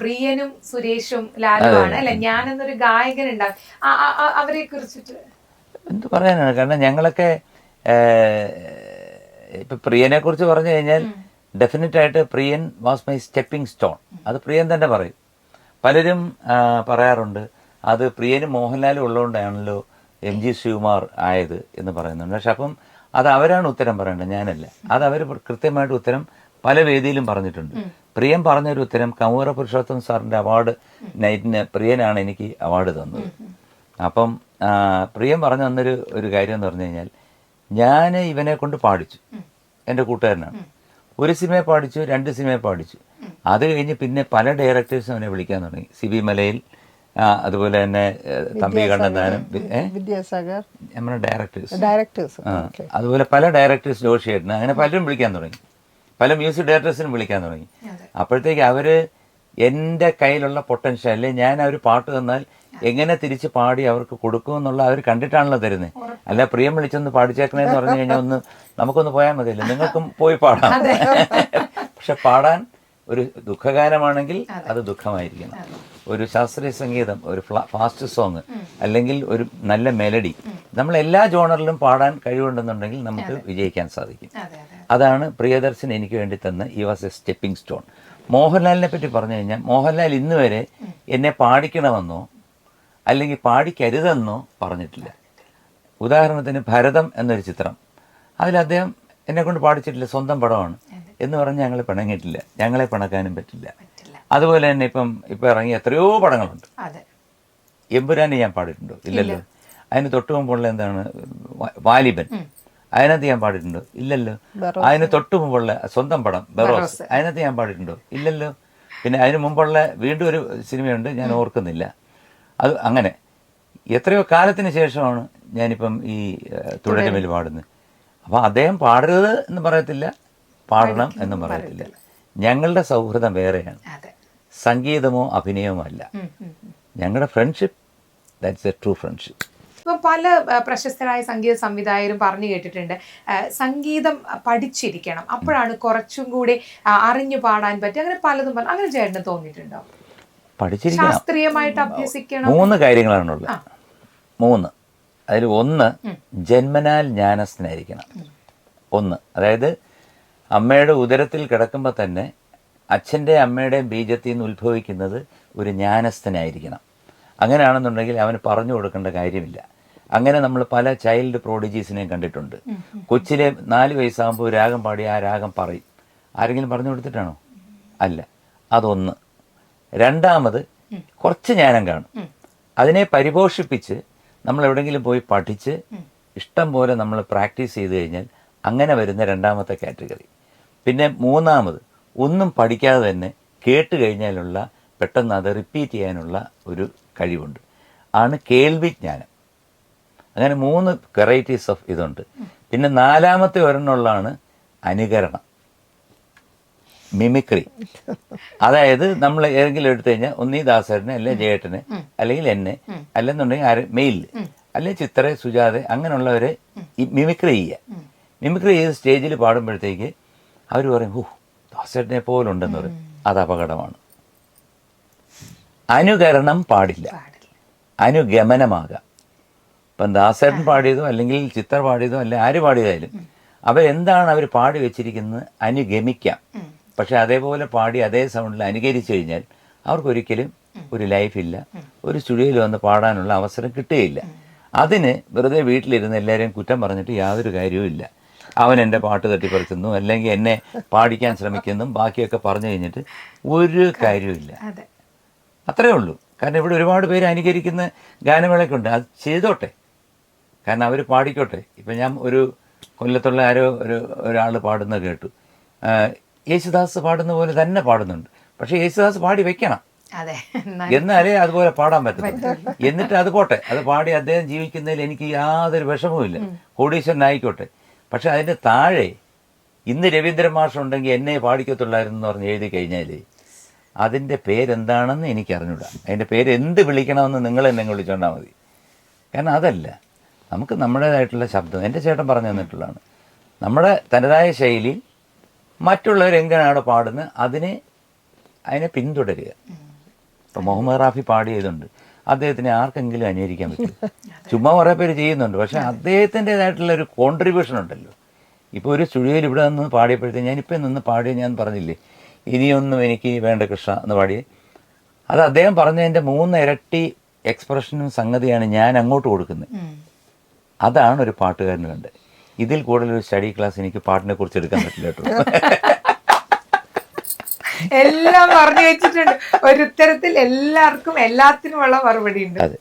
പ്രിയനും സുരേഷും ലാലുവാണ് അല്ലെ? ഞാൻ എന്നൊരു ഗായകൻ ഉണ്ടാവും അവരെ കുറിച്ചിട്ട്. എന്ത് പറയാനാണ്? കാരണം ഞങ്ങളൊക്കെ ഇപ്പൊ പ്രിയനെ കുറിച്ച് പറഞ്ഞു കഴിഞ്ഞാൽ ഡെഫിനറ്റ് ആയിട്ട് Priyan was my stepping stone. അത് പ്രിയൻ തന്നെ പറയും. പലരും പറയാറുണ്ട് അത് പ്രിയനും മോഹൻലാലും ഉള്ളതുകൊണ്ടാണല്ലോ എം ജി ശിവകുമാർ ആയത് എന്ന് പറയുന്നുണ്ട്. പക്ഷെ അപ്പം അത് അവരാണ് ഉത്തരം പറയേണ്ടത് ഞാനല്ല. അത് അവർ കൃത്യമായിട്ട് ഉത്തരം പല വേദിയിലും പറഞ്ഞിട്ടുണ്ട്. പ്രിയൻ പറഞ്ഞൊരു ഉത്തരം കൗവറ പുരുഷോത്തം സാറിന്റെ അവാർഡ് നൈറ്റിന് പ്രിയനാണ് എനിക്ക് അവാർഡ് തന്നത്. അപ്പം പ്രിയം പറഞ്ഞു തന്നൊരു ഒരു കാര്യം എന്ന് പറഞ്ഞു കഴിഞ്ഞാൽ ഞാൻ ഇവനെ കൊണ്ട് പാടിച്ചു. എന്റെ കൂട്ടുകാരനാണ്. ഒരു സിനിമയെ പാടിച്ചു രണ്ട് സിനിമയെ പാടിച്ചു. അത് കഴിഞ്ഞ് പിന്നെ പല ഡയറക്ടേഴ്സും അവനെ വിളിക്കാൻ തുടങ്ങി. സി ബി മലയിൽ അതുപോലെ തന്നെ തമ്പി കണ്ണന്താനം വിദ്യാസാഗർ. നമ്മുടെ ഡയറക്ടേഴ്സ്. ഡയറക്ടേഴ്സ്. അതുപോലെ പല ഡയറക്ടേഴ്സ് ജോഷിയേട്ടന് അങ്ങനെ പലരും വിളിക്കാൻ തുടങ്ങി. പല മ്യൂസിക് ഡയറക്ടേഴ്സിനും വിളിക്കാൻ തുടങ്ങി. അപ്പോഴത്തേക്ക് അവർ എന്റെ കയ്യിലുള്ള പൊട്ടൻഷ്യൽ അല്ലെ ഞാൻ അവർ പാട്ട് തന്നാൽ എങ്ങനെ തിരിച്ച് പാടി അവർക്ക് കൊടുക്കും എന്നുള്ള അവർ കണ്ടിട്ടാണല്ലോ തരുന്നത് അല്ല പ്രിയം വിളിച്ചൊന്ന് പാടിച്ചേക്കണേന്ന് പറഞ്ഞു കഴിഞ്ഞാൽ ഒന്ന് നമുക്കൊന്ന് പോയാൽ മതിയല്ലോ. നിങ്ങൾക്കും പോയി പാടാം. പക്ഷെ പാടാൻ ഒരു ദുഃഖഗാനമാണെങ്കിൽ അത്. ദുഃഖമായിരിക്കണം. ഒരു ശാസ്ത്രീയ സംഗീതം ഒരു ഫാസ്റ്റ് സോങ് അല്ലെങ്കിൽ ഒരു നല്ല മെലഡി നമ്മൾ എല്ലാ ജോണറിലും പാടാൻ കഴിവുണ്ടെന്നുണ്ടെങ്കിൽ നമുക്ക് വിജയിക്കാൻ സാധിക്കും. അതാണ് പ്രിയദർശൻ എനിക്ക് വേണ്ടി തന്ന ഈ വാസ് എ സ്റ്റെപ്പിംഗ് സ്റ്റോൺ മോഹൻലാലിനെ പറ്റി പറഞ്ഞു കഴിഞ്ഞാൽ മോഹൻലാൽ ഇന്ന് വരെ എന്നെ പാടിക്കണമെന്നോ അല്ലെങ്കിൽ പാടിക്കരുതെന്നോ പറഞ്ഞിട്ടില്ല. ഉദാഹരണത്തിന് ഭരതം എന്നൊരു ചിത്രം. അതിൽ അദ്ദേഹം എന്നെ കൊണ്ട് പാടിച്ചിട്ടില്ല സ്വന്തം പടമാണ് എന്ന് പറഞ്ഞ് ഞങ്ങൾ പിണങ്ങിയിട്ടില്ല. ഞങ്ങളെ പിണക്കാനും പറ്റില്ല. അതുപോലെ തന്നെ ഇപ്പം ഇപ്പം ഇറങ്ങിയ എത്രയോ പടങ്ങളുണ്ട്. എമ്പുരാനെ ഞാൻ പാടിയിട്ടുണ്ടോ? ഇല്ലല്ലോ. അതിന് തൊട്ട് മുമ്പുള്ള എന്താണ്? വാലിബൻ. അതിനകത്ത് ഞാൻ പാടിയിട്ടുണ്ടോ. ഇല്ലല്ലോ. അതിന് തൊട്ട് മുമ്പുള്ള സ്വന്തം പടം ബെറോസ്. അതിനകത്ത് ഞാൻ പാടിയിട്ടുണ്ടോ. ഇല്ലല്ലോ. പിന്നെ അതിന് മുമ്പുള്ള വീണ്ടും ഒരു സിനിമയുണ്ട് ഞാൻ ഓർക്കുന്നില്ല. അത് അങ്ങനെ. എത്രയോ കാലത്തിന് ശേഷമാണ് ഞാനിപ്പം ഈ തുടരുമിൽ പാടുന്നത്. അപ്പോൾ അദ്ദേഹം പാടരുത് എന്ന് പറയത്തില്ല പാടണം എന്ന് പറയത്തില്ല. ഞങ്ങളുടെ സൗഹൃദം വേറെയാണ്. സംഗീതമോ അഭിനയമോ അല്ല. ഞങ്ങളുടെ friendship that's a true friendship ഇപ്പൊ പല പ്രശസ്തരായ സംഗീത സംവിധായകരും പറഞ്ഞു കേട്ടിട്ടുണ്ട്. സംഗീതം പഠിച്ചിരിക്കണം. അപ്പോഴാണ് കുറച്ചും കൂടി അറിഞ്ഞു പാടാൻ പറ്റും അങ്ങനെ പലതും പറഞ്ഞു അങ്ങനെ ചേട്ടന് തോന്നിയിട്ടുണ്ടോ? ശാസ്ത്രീയമായിട്ട് അഭ്യസിക്കണം. മൂന്ന് കാര്യങ്ങളാണുള്ളത് മൂന്ന്. അതിൽ ഒന്ന് ജന്മനാൽ ജ്ഞാനസ്ഥനായിരിക്കണം ഒന്ന്. അതായത് അമ്മയുടെ ഉദരത്തിൽ കിടക്കുമ്പോൾ തന്നെ അച്ഛന്റെ അമ്മയുടെയും ബീജത്തിൽ നിന്ന് ഉത്ഭവിക്കുന്നത് ഒരു ജ്ഞാനസ്ഥനായിരിക്കണം. അങ്ങനെയാണെന്നുണ്ടെങ്കിൽ അവന് പറഞ്ഞു കൊടുക്കേണ്ട കാര്യമില്ല. അങ്ങനെ നമ്മൾ പല ചൈൽഡ് പ്രോഡിജീസിനെയും കണ്ടിട്ടുണ്ട്. കൊച്ചിലെ നാല് വയസ്സാകുമ്പോൾ രാഗം പാടി ആ രാഗം പറയും. ആരെങ്കിലും പറഞ്ഞു കൊടുത്തിട്ടാണോ? അല്ല. അതൊന്ന്. രണ്ടാമത് കുറച്ച് ജ്ഞാനം കാണും. അതിനെ പരിപോഷിപ്പിച്ച് നമ്മൾ എവിടെയെങ്കിലും പോയി പഠിച്ച് ഇഷ്ടം പോലെ നമ്മൾ പ്രാക്ടീസ് ചെയ്ത് കഴിഞ്ഞാൽ അങ്ങനെ വരുന്ന രണ്ടാമത്തെ കാറ്റഗറി. പിന്നെ മൂന്നാമത് ഒന്നും പഠിക്കാതെ തന്നെ കേട്ട് കഴിഞ്ഞാലുള്ള പെട്ടെന്ന് അത് റിപ്പീറ്റ് ചെയ്യാനുള്ള ഒരു കഴിവുണ്ട്. ആണ് കേൾവി ജ്ഞാനം അങ്ങനെ മൂന്ന് വെറൈറ്റീസ് ഓഫ് ഇതുണ്ട്. പിന്നെ നാലാമത്തെ ഒരെണ്ണമുള്ളതാണ് അനുകരണം. മിമിക്രി അതായത് നമ്മൾ ഏതെങ്കിലും എടുത്തു കഴിഞ്ഞാൽ ഒന്നീ ദാസേട്ടനെ അല്ലെ ജയേട്ടനെ അല്ലെങ്കിൽ എന്നെ അല്ലെന്നുണ്ടെങ്കിൽ ആരെ മെയിൽ അല്ലെ ചിത്ര സുജാത അങ്ങനെയുള്ളവരെ മിമിക്രി ചെയ്യുക. മിമിക്രി ചെയ്ത് സ്റ്റേജിൽ പാടുമ്പോഴത്തേക്ക് അവർ പറയും ഓ ദാസേട്ടനെ പോലെ ഉണ്ടെന്ന് പറയും അത് അപകടമാണ്. അനുകരണം പാടില്ല. പാടില്ല. അനുഗമനമാകാം. ഇപ്പം ദാസേട്ടൻ പാടിയതോ അല്ലെങ്കിൽ ചിത്ര പാടിയതോ അല്ലെ ആര് പാടിയതായാലും. അവരെന്താണ് അവർ പാടി വെച്ചിരിക്കുന്നത്? അനുഗമിക്കാം. പക്ഷെ അതേപോലെ പാടി അതേ സൗണ്ടിൽ അനുകരിച്ചു കഴിഞ്ഞാൽ അവർക്കൊരിക്കലും ഒരു ലൈഫില്ല ഒരു സ്റ്റുഡിയോയിൽ വന്ന് പാടാനുള്ള അവസരം കിട്ടുകയില്ല. അതിന് വെറുതെ വീട്ടിലിരുന്ന് എല്ലാവരെയും കുറ്റം പറഞ്ഞിട്ട് യാതൊരു കാര്യവും ഇല്ല. അവൻ എന്റെ പാട്ട് തട്ടിപ്പറിക്കുന്നു അല്ലെങ്കിൽ എന്നെ പാടിക്കാൻ ശ്രമിക്കുന്നു ബാക്കിയൊക്കെ പറഞ്ഞു കഴിഞ്ഞിട്ട് ഒരു കാര്യവുമില്ല അത്രയേ അത്രേ ഉള്ളൂ. കാരണം ഇവിടെ ഒരുപാട് പേര് അനുകരിക്കുന്ന ഗാനമേളയൊക്കെ ഉണ്ട്. അത് ചെയ്തോട്ടെ. കാരണം അവർ പാടിക്കോട്ടെ. ഇപ്പം ഞാൻ ഒരു കൊല്ലത്തുള്ള ആരോ ഒരു ഒരാൾ പാടുന്ന കേട്ടു. യേശുദാസ് പാടുന്ന പോലെ തന്നെ പാടുന്നുണ്ട്. പക്ഷേ യേശുദാസ് പാടി വെക്കണം. എന്നാലേ അതുപോലെ പാടാൻ പറ്റും എന്നിട്ട് അത് പോട്ടെ. അത് പാടി അദ്ദേഹം ജീവിക്കുന്നതിൽ എനിക്ക് യാതൊരു വിഷമവുമില്ല കോടീശ്വരനായിക്കോട്ടെ. പക്ഷെ അതിന്റെ താഴെ ഇന്ന് രവീന്ദ്രൻ മാഷുണ്ടെങ്കിൽ എന്നെ പാടിക്കത്തുള്ളായിരുന്നു എന്ന് പറഞ്ഞ് എഴുതി കഴിഞ്ഞാൽ അതിന്റെ പേരെന്താണെന്ന് എനിക്ക് അറിഞ്ഞൂടാ അതിന്റെ പേര് എന്ത് വിളിക്കണമെന്ന് നിങ്ങൾ എന്നെ വിളിച്ചോണ്ടാൽ മതി. കാരണം അതല്ല നമുക്ക് നമ്മുടേതായിട്ടുള്ള ശബ്ദം. എന്റെ ചേട്ടൻ പറഞ്ഞു തന്നിട്ടുള്ളതാണ്. നമ്മുടെ തനതായ ശൈലി മറ്റുള്ളവർ എങ്ങനെയാണ് പാടുന്നത് അതിനെ അതിനെ പിന്തുടരുക. ഇപ്പം മുഹമ്മദ് റാഫി പാടിയതുണ്ട്. അദ്ദേഹത്തിനെ ആർക്കെങ്കിലും അനുകരിക്കാൻ പറ്റും? ചുമ്മാ കുറേ പേര് ചെയ്യുന്നുണ്ട്. പക്ഷെ അദ്ദേഹത്തിന്റെതായിട്ടുള്ള ഒരു കോൺട്രിബ്യൂഷൻ ഉണ്ടല്ലോ. ഇപ്പോൾ ഒരു സ്റ്റുഡിയോയിൽ ഇവിടെ നിന്ന് പാടിയപ്പോഴത്തേക്ക് ഞാനിപ്പോൾ നിന്ന് പാടിയ ഞാൻ പറഞ്ഞില്ലേ? ഇനിയൊന്നും എനിക്ക് വേണ്ട കൃഷ്ണ എന്ന് പാടി അത് അദ്ദേഹം പറഞ്ഞതിന്റെ മൂന്ന് ഇരട്ടി എക്സ്പ്രഷനും സംഗതിയാണ് ഞാൻ അങ്ങോട്ട് കൊടുക്കുന്നത്. അതാണ് ഒരു പാട്ടുകാരന് വേണ്ടത് ഇതിൽ കൂടുതൽ ഒരു സ്റ്റഡി ക്ലാസ് എനിക്ക് പാട്ടിനെ കുറിച്ച് എടുക്കാൻ പറ്റില്ല കേട്ടോ. എല്ലാം പറഞ്ഞു വെച്ചിട്ടുണ്ട്. ഒരു ഉത്തരത്തിൽ എല്ലാവർക്കും എല്ലാത്തിനുമുള്ള മറുപടി ഉണ്ട്. അതെ.